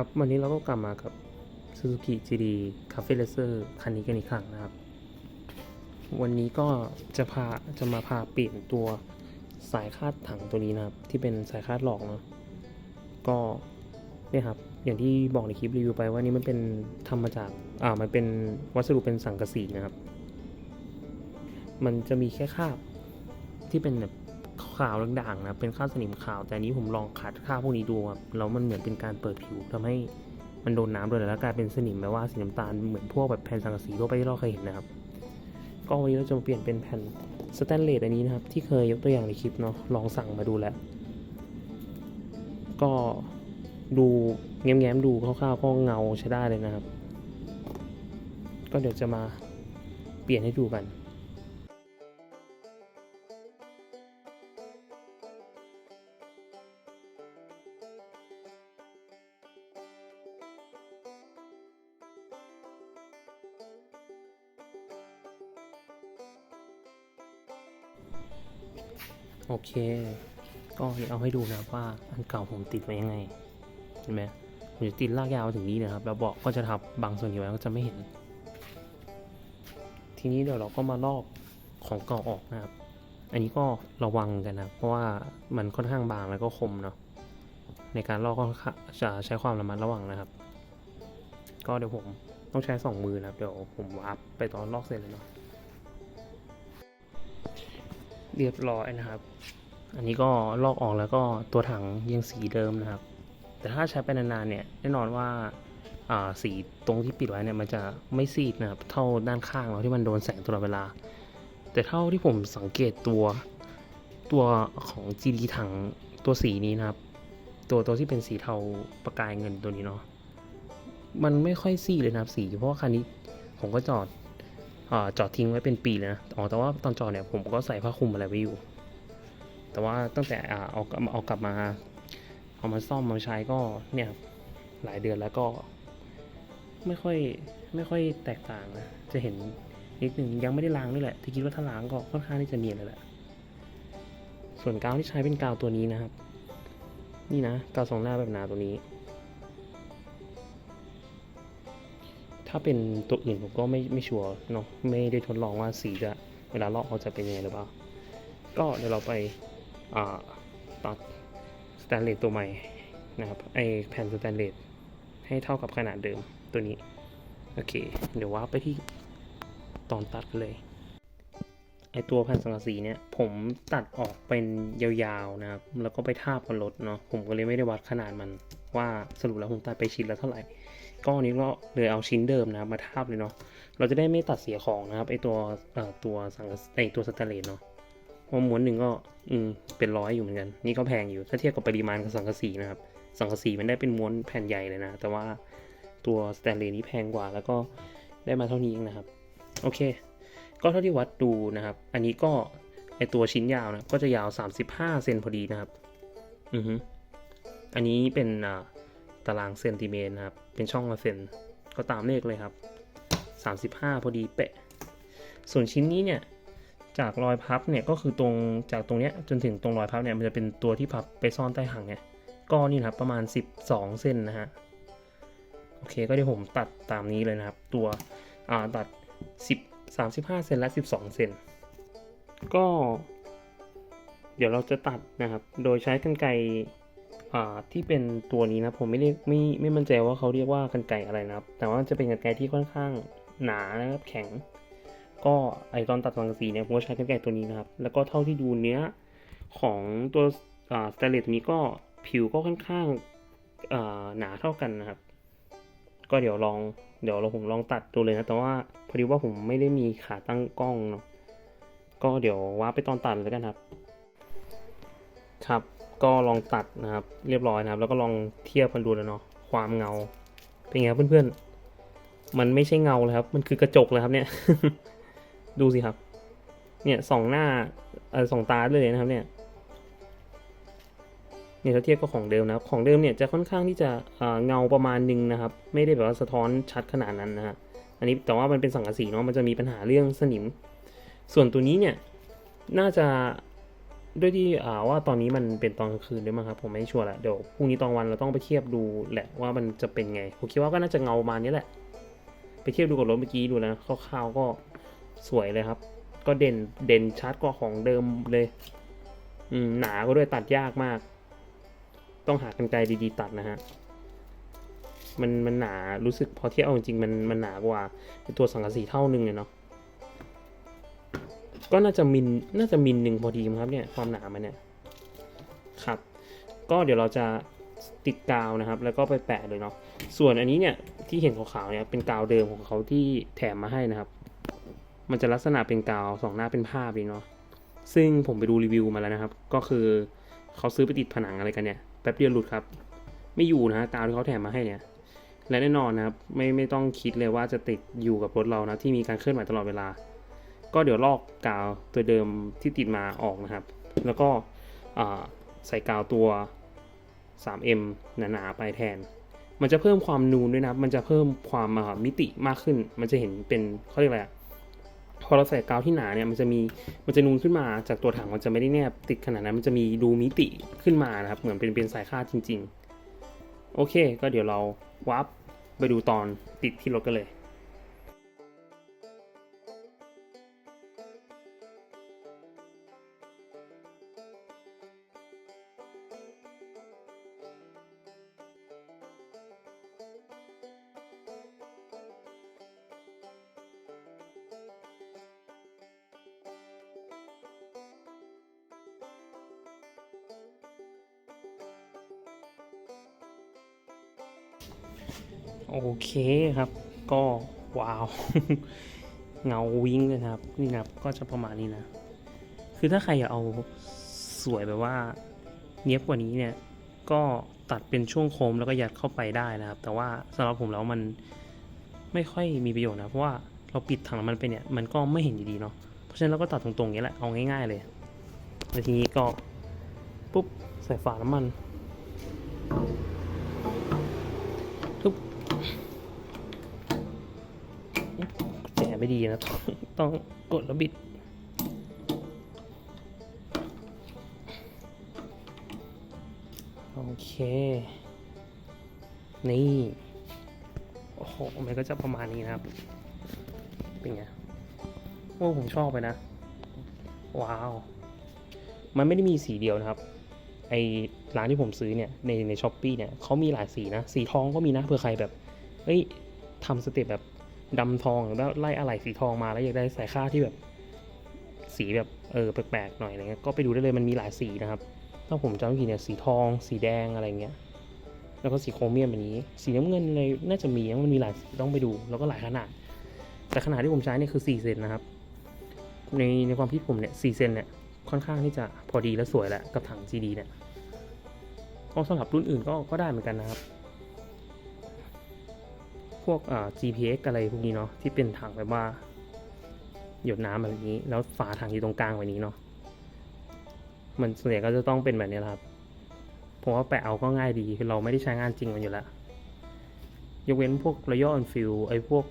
ครับ วันนี้เราก็กลับมากับ Suzuki GD Cafe Racer คันนี้กันอีกครั้งนะครับ วันนี้ก็จะพาจะมาพาเปลี่ยนตัวสายคาดถังตัวนี้นะครับ ที่เป็นสายคาดหลอกเนาะก็เนี่ยครับ อย่างที่บอกในคลิปรีวิวไปว่านี่มันเป็นทำมาจากอ่ามันเป็นวัสดุเป็นสังกะสีนะครับ มันจะมีแค่คาบที่เป็นแบบ ขาวด่างๆนะเป็นคราบสนิมขาว แต่อันนี้ผมลองขัดคราบพวกนี้ดูครับแล้วมันเหมือนเป็นการเปิดผิวทำให้มันโดนน้ำโดนอะไรแล้วกลายเป็นสนิมแบบว่าสีน้ำตาลเหมือนพวกแบบแผ่นสังกะสีทั่วไปที่เราเคยเห็นนะครับ ก็วันนี้เราจะมาเปลี่ยนเป็นแผ่นสแตนเลสอันนี้นะครับ ที่เคยยกตัวอย่างในคลิปเนาะลองสั่งมาดูแล้ว ก็ดูแง้มๆดูคร่าวๆก็เงาใช้ได้เลยนะครับ ก็เดี๋ยวจะมาเปลี่ยนให้ดูกัน โอเค ก็เดี๋ยวเอาให้ดูนะครับว่าอันเก่าผมติดไว้ยังไง เห็นไหมผมจะติดลากยาวถึงนี้นะครับ แล้วเบอกก็จะทับบางส่วนอยู่ไว้วก็จะไม่เห็น ทีนี้เดี๋ยวเราก็มาลอกของเก่าออกนะครับ อันนี้ก็ระวังกันนะ เพราะว่ามันค่อนข้างบางแล้วก็คมเนาะ ในการลอกก็จะใช้ความระมัดระวังนะครับ ก็เดี๋ยวผมต้องใช้สองมือนะครับ เดี๋ยวผมวาร์ปไปตอนลอกเสร็จเลยเนาะ เรียบร้อยนะครับ อันนี้ก็ลอกออกแล้วก็ตัวถังยังสีเดิมนะครับ แต่ถ้าใช้ไปนานๆเนี่ยแน่นอนว่าาสีตรงที่ปิดไว้เนี่ยมันจะไม่ซีดนะครับ เท่าด้านข้างเราที่มันโดนแสงตลอดเวลา แต่เท่าที่ผมสังเกตตัวตัวของ GD ถังตัวสีนี้นะครับ ตัวตัวที่เป็นสีเทาประกายเงินตัวนี้เนาะมันไม่ค่อยซีดเลยนะครับสีเพราะว่าคันนี้ผมก็จอด จอดทิ้งไว้เป็นปีเลยนะอ๋อแต่ว่าตอนจอดเนี่ยผมก็ใส่ผ้าคลุมอะไรไว้อยู่ แต่ว่าตั้งแต่อ่าเอาเอากลับมา เอามาซ่อมมาใช้ก็เนี่ยหลายเดือนแล้วก็ ไม่ค่อยไม่ค่อยแตกต่างนะจะเห็นนิดหนึ่งยังไม่ได้ล้างด้วยแหละที่คิดว่าถ้าล้างก็ค่อนข้างที่จะเนียนเลยแหละส่วนกาวที่ใช้เป็นกาวตัวนี้นะครับ นี่นะกาวสองหน้าแบบหนาตัวนี้ ถ้าเป็นตัวอื่นผมก็ไม่ไม่ชัวร์เนาะไม่ได้ทดลองว่าสีจะเวลาลอกออกจะเป็นยังไงหรือเปล่า ก็เดี๋ยวเราไปาตัดสแตนเลสตัวใหม่นะครับไอแผ่นสแตนเลสให้เท่ากับขนาดเดิมตัวนี้ โอเค เดี๋ยวว่าไปที่ตอนตัดเลยไอตัวแผ่นสังกะสีเนี่ยผมตัดออกเป็นยาวๆนะครับ แล้วก็ไปทาบบนรถเนาะผมก็เลยไม่ได้วัดขนาดมันว่าสรุปแล้วผมตัดไปชิ้นละเท่าไหร่ ก็อันนี้ก็เลยเอาชิ้นเดิมนะครับมาทาบเลยเนาะเราจะได้ไม่ตัดเสียของนะครับไอตัวเอ่อตัวสังกะไอตัวสแตนเลสเนาะเพราะม้วนหนึ่งก็อืมเป็นร้อยอยู่เหมือนกัน นี่ก็แพงอยู่ถ้าเทียบกับปริมาณกับสังกะสีนะครับ สังกะสีมันได้เป็นม้วนแผ่นใหญ่เลยนะ แต่ว่าตัวสแตนเลสนี้แพงกว่า แล้วก็ได้มาเท่านี้เองนะครับ โอเค ก็เท่าที่วัดดูนะครับ อันนี้ก็ไอตัวชิ้นยาวนะก็จะยาว 35 เซนพอดีนะครับ อือฮึอันนี้เป็นอ่า ตารางเซนติเมตรนะครับ เป็นช่องละเซนก็ตามเลขเลยครับ 35 พอดีเป๊ะ ส่วนชิ้นนี้เนี่ย จากรอยพับเนี่ยก็คือตรงจากตรงเนี้ยจนถึงตรงรอยพับเนี่ยมันจะเป็นตัวที่พับไปซ่อนใต้หังเนี่ยก็นี่นะครับประมาณ 12เซนนะฮะ โอเคก็เดี๋ยวผมตัดตามนี้เลยนะครับ ตัวอ่าตัด 10 35 เซนและ 12 เซนก็ เดี๋ยวเราจะตัดนะครับ โดยใช้กรรไกร ที่เป็นตัวนี้นะผมไม่ได้ไม่ไม่มั่นใจว่าเขาเรียกว่ากันไก่อะไรนะครับ แต่ว่าจะเป็นกันไก่ที่ค่อนข้างหนานะครับแข็ง ก็ไอตอนตัดสังกะสีเนี่ยผมก็ใช้กันไก่ตัวนี้นะครับ แล้วก็เท่าที่ดูเนื้อของตัวสเตเลตัวนี้ก็ผิวก็ค่อนข้างหนาเท่ากันนะครับ ก็เดี๋ยวลองเดี๋ยวเราผมลองตัดดูเลยนะ แต่ว่าพอดีว่าผมไม่ได้มีขาตั้งกล้องเนาะก็เดี๋ยวว่าไปตอนตัดเลยกันครับ ครับ ก็ลองตัดนะครับ เรียบร้อยนะครับ แล้วก็ลองเทียบกันดูแล้วเนาะความเงา เป็นไงครับเพื่อนๆ มันไม่ใช่เงาเลยครับ มันคือกระจกเลยครับเนี่ย ดูสิครับ เนี่ยสองหน้าเออสองตาเลยนะครับ เนี่ยเนี่ยถ้าเทียบกับของเดิมนะครับ ของเดิมเนี่ยจะค่อนข้างที่จะเออเงาประมาณหนึงนะครับ ไม่ได้แบบว่าสะท้อนชัดขนาดนั้นนะฮะอันนี้แต่ว่ามันเป็นสังกะสีเนาะมันจะมีปัญหาเรื่องสนิม ส่วนตัวนี้เนี่ยน่าจะ ด้วยที่อ่าว่าตอนนี้มันเป็นตอนกลางคืนด้วยมั้งครับผมไม่ชัวร์แหละเดี๋ยวพรุ่งนี้ตอนวันเราต้องไปเทียบดูแหละว่ามันจะเป็นไงผมคิดว่าก็น่าจะเงาประมาณนี้แหละ ไปเทียบดูกับรถเมื่อกี้ดูนะคร่าวๆก็สวยเลยครับ ก็เด่นเด่นชัดกว่าของเดิมเลย อืมหนาก็ด้วยตัดยากมาก ต้องหากันไกลดีๆตัดนะฮะมันมันหนารู้สึกพอเทียบเอาจริงๆมันมันหนากว่าตัวสังกะสีเท่านึงเลยเนาะ ก็น่าจะมิลน่าจะมิลหนึ่งพอดีมั้งครับเนี่ยความหนามันเนี่ยครับ ก็เดี๋ยวเราจะติดกาวนะครับ แล้วก็ไปแปะเลยเนาะส่วนอันนี้เนี่ยที่เห็นขาวๆเนี่ยเป็นกาวเดิมของเขาที่แถมมาให้นะครับ มันจะลักษณะเป็นกาวสองหน้าเป็นภาพเลยเนาะซึ่งผมไปดูรีวิวมาแล้วนะครับ ก็คือเขาซื้อไปติดผนังอะไรกันเนี่ยแป๊บเดียวหลุดครับ ไม่อยู่นะกาวที่เขาแถมมาให้เนี่ยและแน่นอนนะครับไม่ไม่ต้องคิดเลยว่าจะติดอยู่กับรถเรานะที่มีการเคลื่อนไหวตลอดเวลา ก็เดี๋ยวลอกกาวตัวเดิมที่ติดมาออกนะครับ แล้วก็ใส่กาวตัว 3M หนาๆไปแทน มันจะเพิ่มความนูนด้วยนะ มันจะเพิ่มความมิติมากขึ้น มันจะเห็นเป็นเขาเรียกอะไรพอเราใส่กาวที่หนาเนี่ย มันจะมี มันจะนูนขึ้นมาจากตัวถัง มันจะไม่ได้แนบติดขนาดนั้น มันจะมีดูมิติขึ้นมานะครับ เหมือนเป็นเป็นสายคาดจริง ๆ โอเค ก็เดี๋ยวเราวับไปดูตอนติดที่รถกันเลย โอเคครับก็ว้าว เงาวิ้งเลยนะครับ นี่นะครับก็จะประมาณนี้นะ คือถ้าใครอยากเอาสวยแบบว่าเนี้ยบกว่านี้เนี่ย ก็ตัดเป็นช่วงโค้งแล้วก็ยัดเข้าไปได้นะครับ แต่ว่าสำหรับผมแล้วมันไม่ค่อยมีประโยชน์นะ เพราะว่าเราปิดถังน้ำมันไปเนี่ย มันก็ไม่เห็นอยู่ดีเนาะ เพราะฉะนั้นเราก็ตัดตรงๆนี้แหละ เอาง่ายๆเลย แล้วทีนี้ก็ปุ๊บใส่ฝาน้ำมัน ไม่ดีนะต้องต้องกดแล้วบิด โอเค นี่ โอ้โห มันก็จะประมาณนี้นะครับ เป็นไงโอ้ผมชอบไปนะ ว้าว มันไม่ได้มีสีเดียวนะครับไอร้านที่ผมซื้อเนี่ยในในช้อปปีเนี่ยเขามีหลายสีนะ สีทองก็มีนะเผื่อใครแบบ เอ้ยทำสเต็ปแบบ ดำทองหรือว่าไล่อะไหล่สีทองมาแล้วอยากได้สายค่าที่แบบ สีแบบเออแปลกๆหน่อยอะไรเงี้ยก็ไปดูได้เลยมันมีหลายสีนะครับถ้าผมจำไม่ผิดเนี่ยสีทอง สีแดงอะไรเงี้ยแล้วก็สีโครเมียมแบบนี้ สีน้ำเงินอะไรน่าจะมีนะมันมีหลายสีต้องไปดู แล้วก็หลายขนาด แต่ขนาดที่ผมใช้เนี่ยคือ 4 เซนนะครับ ในในความคิดผมเนี่ย4เซนเนี่ยค่อนข้างที่จะพอดีและสวยแหละกับถัง GD เนี่ยก็สำหรับรุ่นอื่นก็ก็ได้เหมือนกันนะครับ วกอ่า GPX อะไรพวกนี้เนาะที่เป็นถังแบบว่า หยดน้ำแบบนี้ แล้วฝาถังอยู่ตรงกลางแบบนี้เนาะมันส่วนใหญ่ก็จะต้องเป็นแบบนี้ครับผมว่าแปะเอาก็ง่ายดีคือเราไม่ได้ใช้งานจริงมันอยู่แล้วยกเว้นพวก Royal Enfield ไอ้พวก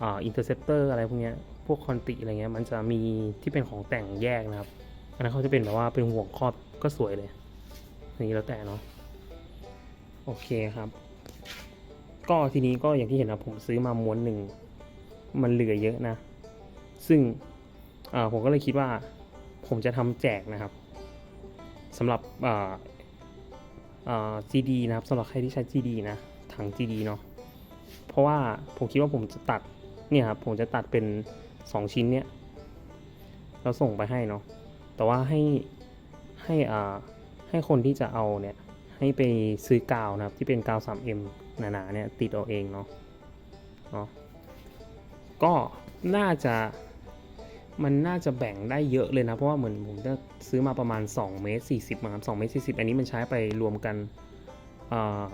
อ่า Interceptor อะไรพวกเนี้ยพวกคอนติอะไรเงี้ยมันจะมีที่เป็นของแต่งแยกนะครับ อันนั้นเขาจะเป็นแบบว่าเป็นห่วงครอบก็สวยเลย นี่แล้วแต่เนาะโอเคครับ ก็ทีนี้ก็อย่างที่เห็นนะผมซื้อมาม้วนหนึ่งมันเหลือเยอะนะ ซึ่งผมก็เลยคิดว่าผมจะทำแจกนะครับสำหรับอ่าอ่า GD นะครับสำหรับใครที่ใช้ GD นะถัง GD เนาะเพราะว่าผมคิดว่าผมจะตัดเนี่ยครับผมจะตัดเป็น 2 ชิ้นเนี่ยแล้วส่งไปให้เนาะแต่ว่าให้ให้อ่าให้คนที่จะเอาเนี่ยให้ไปซื้อกาวนะครับที่เป็นกาว 3M หนาๆเนี่ยติดเอาเองเนาะเนาะก็น่าจะมันน่าจะแบ่งได้เยอะเลยนะ เพราะว่าเหมือนผมจะซื้อมาประมาณ2เมตร40มา2เมตร40 อันนี้มันใช้ไปรวมกันอ่า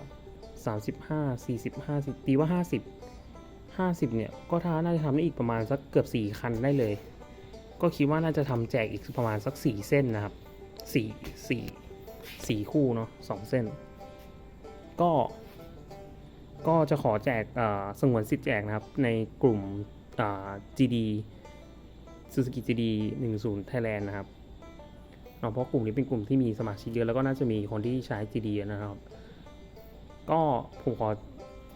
35 40 50ตีว่า50 50เนี่ย ก็ถ้าน่าจะทำได้อีกประมาณสักเกือบ4คันได้เลย ก็คิดว่าน่าจะทำแจกอีกประมาณสัก4เส้นนะครับสี่สี่สี่คู่เนาะสองเส้น ก็ ก็จะขอแจกสงวนสิทธิ์แจกนะครับ ในกลุ่ม GD Suzuki GD 10 Thailand นะครับเนาะเพราะกลุ่มนี้เป็นกลุ่มที่มีสมาชิกเยอะแล้วก็น่าจะมีคนที่ใช้ GD นะครับ ก็ผมขอ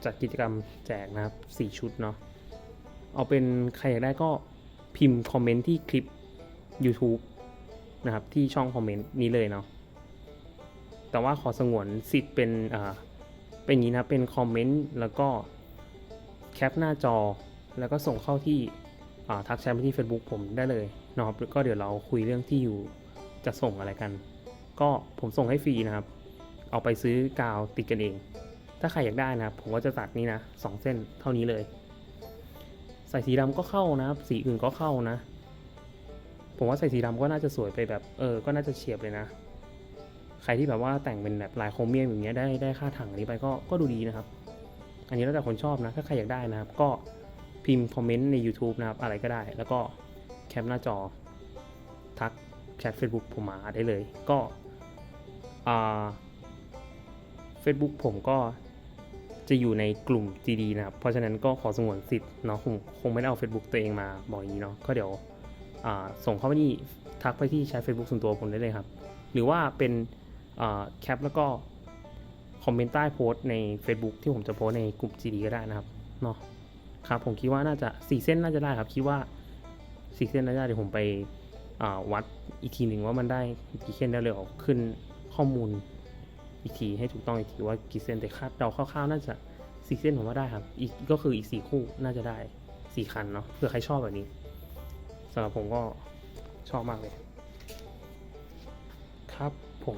จัดกิจกรรมแจกนะครับ 4 ชุดเนาะเอาเป็นใครอยากได้ก็พิมพ์คอมเมนต์ที่คลิป YouTube นะครับ ที่ช่องคอมเมนต์นี้เลยเนาะแต่ว่าขอสงวนสิทธิ์เป็นอ่า เป็นอย่างนี้นะเป็นคอมเมนต์แล้วก็แคปหน้าจอ แล้วก็ส่งเข้าที่ทักแชทไปที่ Facebook ผมได้เลยเนาะก็เดี๋ยวเราคุยเรื่องที่อยู่จะส่งอะไรกัน ก็ผมส่งให้ฟรีนะครับ เอาไปซื้อกาวติดกันเอง ถ้าใครอยากได้นะครับ ผมก็จะตัดนี่นะสองเส้นเท่านี้เลย ใส่สีดำก็เข้านะครับ สีอื่นก็เข้านะ ผมว่าใส่สีดำก็น่าจะสวยไปแบบเออ ก็น่าจะเฉียบเลยนะ ใครที่แบบว่าแต่งเป็นแบบลายโครเมียมอย่างเงี้ยได้ได้ค่าถังอันนี้ไปก็ก็ดูดีนะครับ อันนี้แล้วแต่คนชอบนะ ถ้าใครอยากได้นะครับ ก็พิมพ์คอมเมนต์ใน YouTube นะครับ อะไรก็ได้ แล้วก็แคปหน้าจอ ทักแชท Facebook ผมมาได้เลย ก็อ่า Facebook ผมก็จะอยู่ในกลุ่ม GD นะครับ เพราะฉะนั้นก็ขอสงวนสิทธิ์เนาะคงคงไม่ได้เอา Facebook ตัวเองมาบอกอย่างนี้เนาะ ก็เดี๋ยวส่งเข้าไปที่ทักไปที่ใช้ Facebook ส่วนตัวผมได้เลยครับ หรือว่าเป็น แคปแล้วก็คอมเมนต์ใต้โพสต์ใน Facebook ที่ผมจะโพสในกลุ่ม GD ก็ได้นะครับเนาะครับผมคิดว่าน่าจะ 4 เส้นน่าจะได้ครับ คิดว่า 4 เส้นน่าจะเดี๋ยวผมไปวัดอีกทีหนึ่งว่ามันได้กี่เส้นแล้วเดี๋ยวขึ้นข้อมูลอีกทีให้ถูกต้องอีกทีว่ากี่เส้นแต่คาดเดาคร่าวๆน่าจะสี่เส้นผมว่าได้ครับ อีกก็คืออีกสี่คู่น่าจะได้สี่คันเนาะเผื่อใครชอบแบบนี้สำหรับผมก็ชอบมากเลย ครับผม